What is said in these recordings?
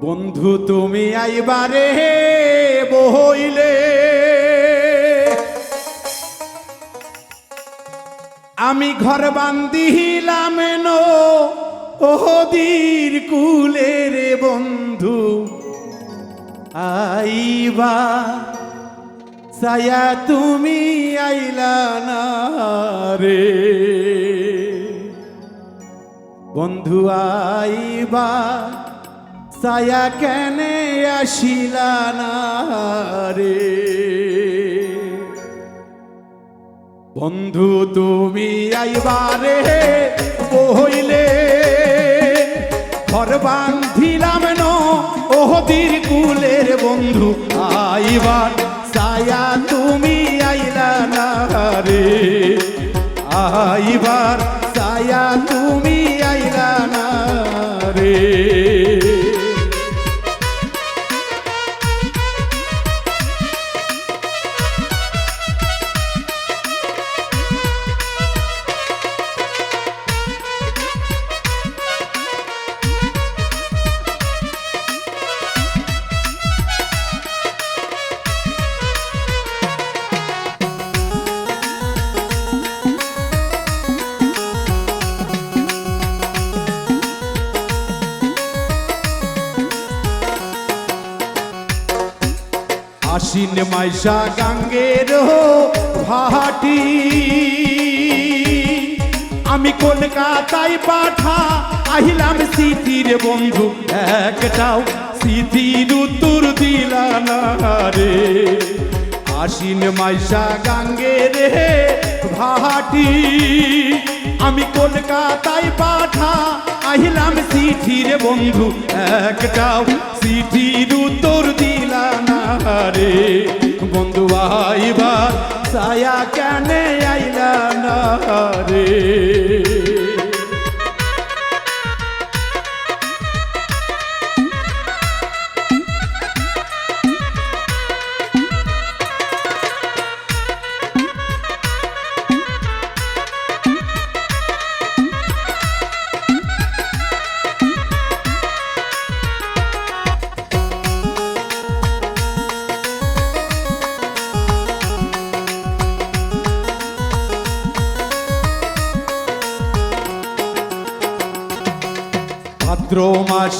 বন্ধু, তুমি আইবারে বইলে। আমি ঘর বান্দিলাম নো ওহদির কুলে রে বন্ধু। আইবা সায়া তুমি আইলা না রে। বন্ধু, আইবা সায়া কেনে আসিলা না রে? বন্ধু, তুমি আইবারে বইলে, ঘর বান্ধিলাম ন ওহদির কুলের বন্ধু, আইবার সায়া তুমি আইলা না রে? আইবার মাইশা গাঙ্গের ভাটি। আমি কলকাতায় পাঠা, আহিলাম স্মৃতির বন্ধু, একটাও স্মৃতির উত্তর দিলা না রে। আশ্বিন মাইশা গাঙ্গের ভাটি। আমি কলকাতায় পাঠা, আহিলাম চিঠির বন্ধু, একটাও চিঠির উত্তর দিলা কেনে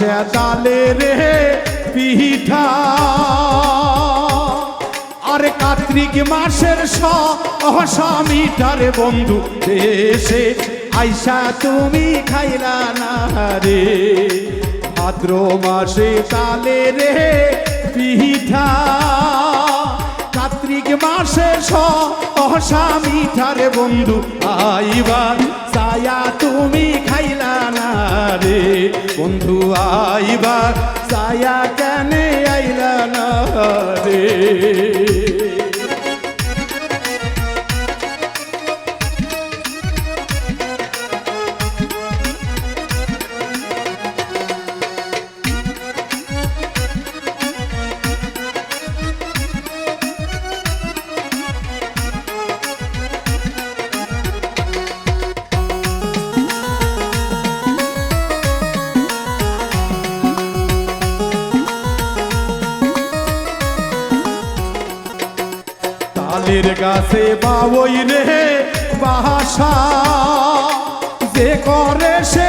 মাসে তালে রে পিঠা। আর কার্তিক মাসের সহসামিটারে বন্ধু দেশে। আইসা তুমি খাইলা না রে। ভাদ্র মাসে তালে রে পিঠা। কার্তিক সহসা মিঠারে বন্ধু আইবার সায়া তুমি খাইলা না রে বন্ধু আইবার সায়া কেনে আইলা না রে? তালের গাছে বাবই রে বাসা। যে করে সে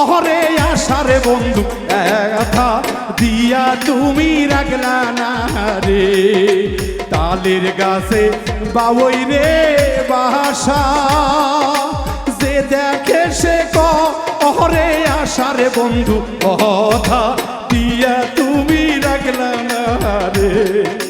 অহরে আশারে বন্ধু একা দিয়া তুমি রাখলা না রে। তালের গাছে বাবই রে বাসা। যে দেখে সে অহরে আশারে বন্ধু, কথা দিয়া তুমি রাখলা না রে।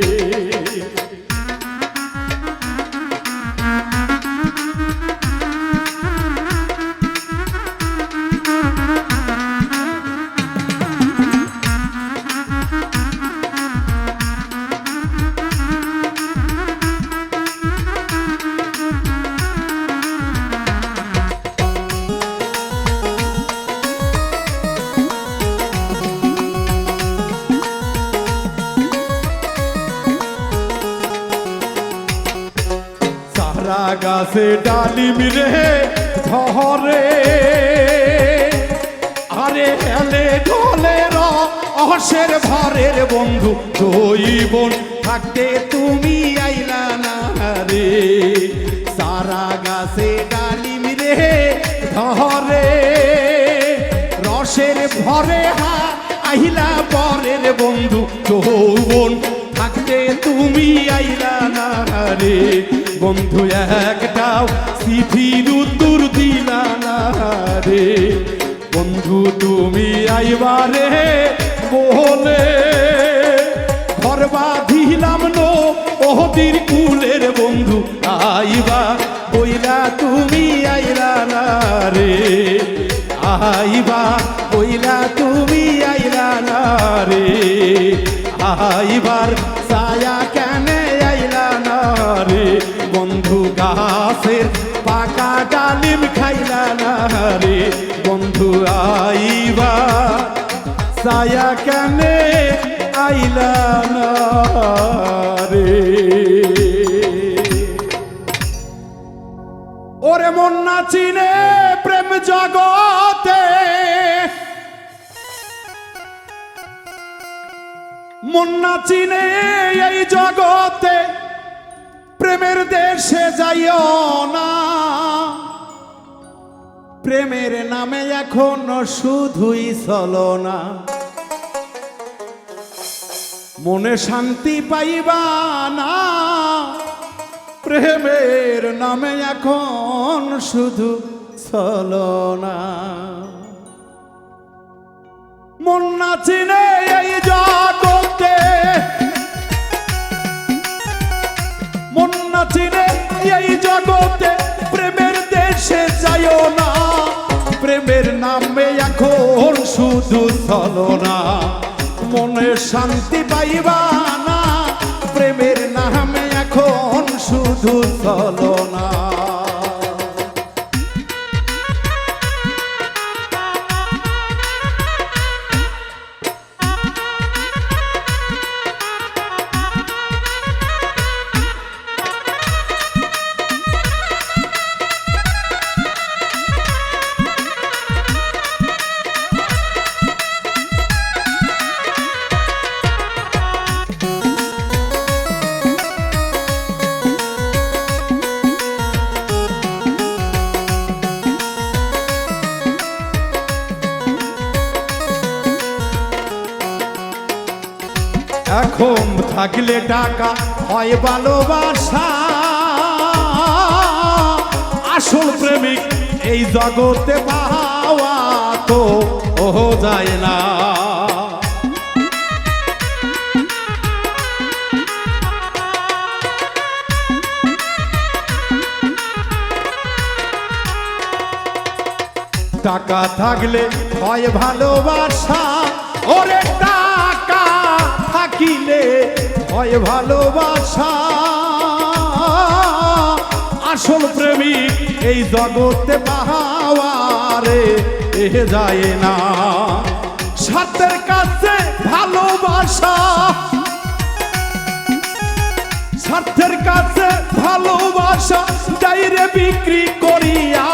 গাছে ডালিম রে ধরে। আরে হেলে ঢলে রসের ভরের বন্ধু বোন, থাকতে তুমি আইলা না রে। সারা গাছে ডালিম রে ধরে। রসের ভরে হা আহিলা পরের বন্ধু যৌবন। থাকতে তুমি আইলা না রে? বন্ধু, একটাও চিঠির উত্তর দিলা না রে। বন্ধু, তুমি আইবারে বলে ঘর বাঁধিলাম নো ওহদির কুলের বন্ধু। আইবা বইলা তুমি আইলা না রে। আইবা, বইলা তুমি আইলা না রে। আইবার ছায়া কেন আইলা না রে। বন্ধু গাছের পাকা ডালিম খাইলা না রে। বন্ধু আইবা, ছায়া কেন আইলা না রে। ওরে মন না চিনে প্রেম জগতে মন না চিনে এই জগতে, প্রেমের দেশে যাইও না। প্রেমের নামে এখন শুধুই চলো না মনে শান্তি পাইবা না। প্রেমের নামে এখন শুধু চলো না মন চিনে এই চিনে প্রেমের দেশে না। প্রেমের নামে না মনে শান্তি পাইবা না, প্রেমের নামে এখন শুধু না এখন থাকলে টাকা হয় ভালোবাসা। আসল প্রেমিক এই জগতে পাওয়া তো ও যায় না। টাকা থাকলে হয় ভালোবাসা। ওরে টাকা থাকিলে হয় ভালোবাসা। আসল প্রেমিক এই জগতে পাহাওয়ারে, এ যায় না। সাতের কাছে ভালোবাসা। স্বার্থের কাছে ভালোবাসা ডাইরে বিক্রি করিয়া,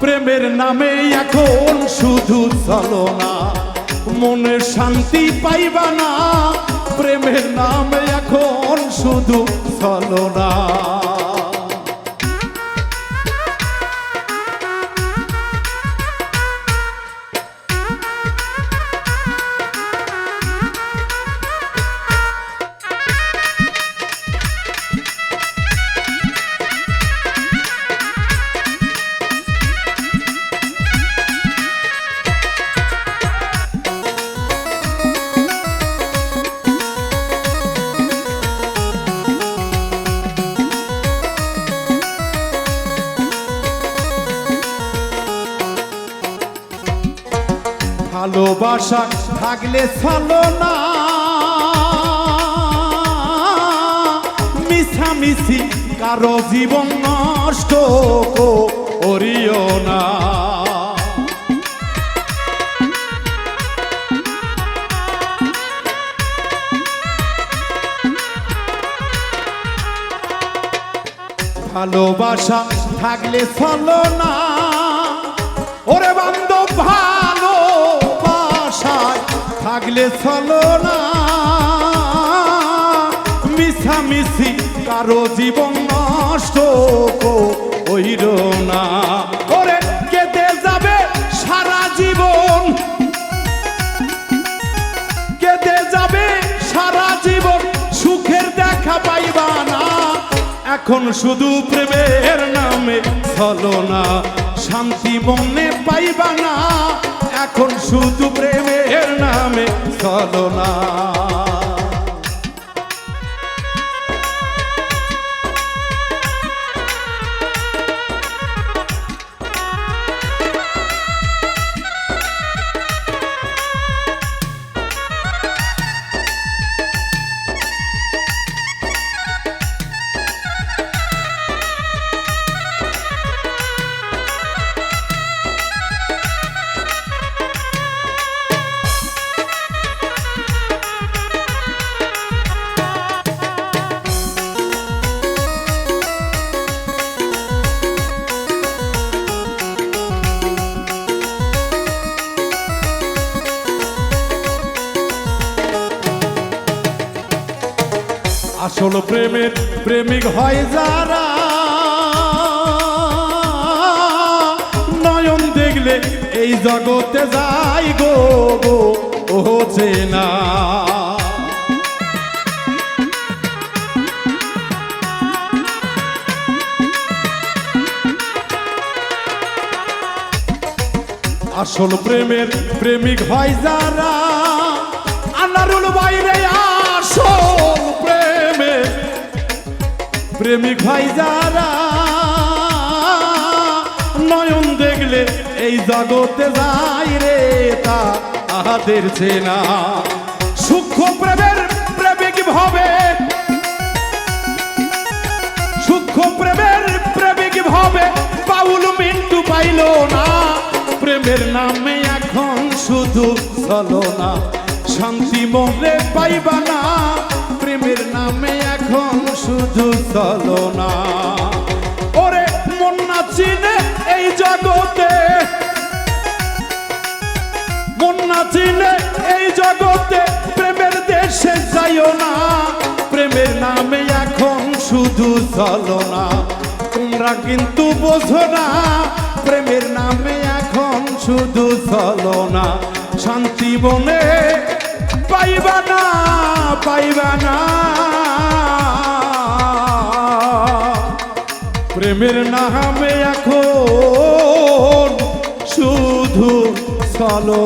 প্রেমের নামে এখন শুধু চলো না। মনে শান্তি পাইবা না। প্রেমের নামে এখন শুধু চলো ভালোবাসা থাকলে চলো না। মিছামিছি কারও জীবন নষ্ট করিও না। ভালোবাসা থাকলে চলো না। ওরে চলো না। মিশামিশি কারও জীবন নষ্ট ওইর না। ওরে কেটে যাবে সারা জীবন। কেটে যাবে সারা জীবন। সুখের দেখা পাইবা না। এখন শুধু প্রেমের নামে চলো না। শান্তি মনে পাইবা না। এখন শুধু প্রেমের নামে চলো না। আসল প্রেমের প্রেমিক হয় যারা। নয়ন দেখলে এই জগতে যাই গো গো, ও চেনা আসল প্রেমের প্রেমিক হয় যারা। প্রেমিক ভাই যারা নয়ন দেখলে এই জগতে যাই রে তা আহাদের চেনা। সূক্ষ্ম প্রেমের প্রেমিক ভাবে, সূক্ষ্ম প্রেমের প্রেমিক ভাবে পাউল মিন্টু পাইল না। প্রেমের নামে এখন শুধু চলো না, শান্তি মনে পাইবা না। প্রেমের নামে এখন শুধু চলো না ওরে, মন চিনে এই জগতে। মন চিনে এই জগতে প্রেমের দেশে যাইও না। প্রেমের নামে এখন শুধু চলো না তোমরা কিন্তু বোঝো না, প্রেমের নামে এখন শুধু চলো না শান্তি মনে পাইবা না পাইবা না। প্রেমের নামে এখন শুধু চলো।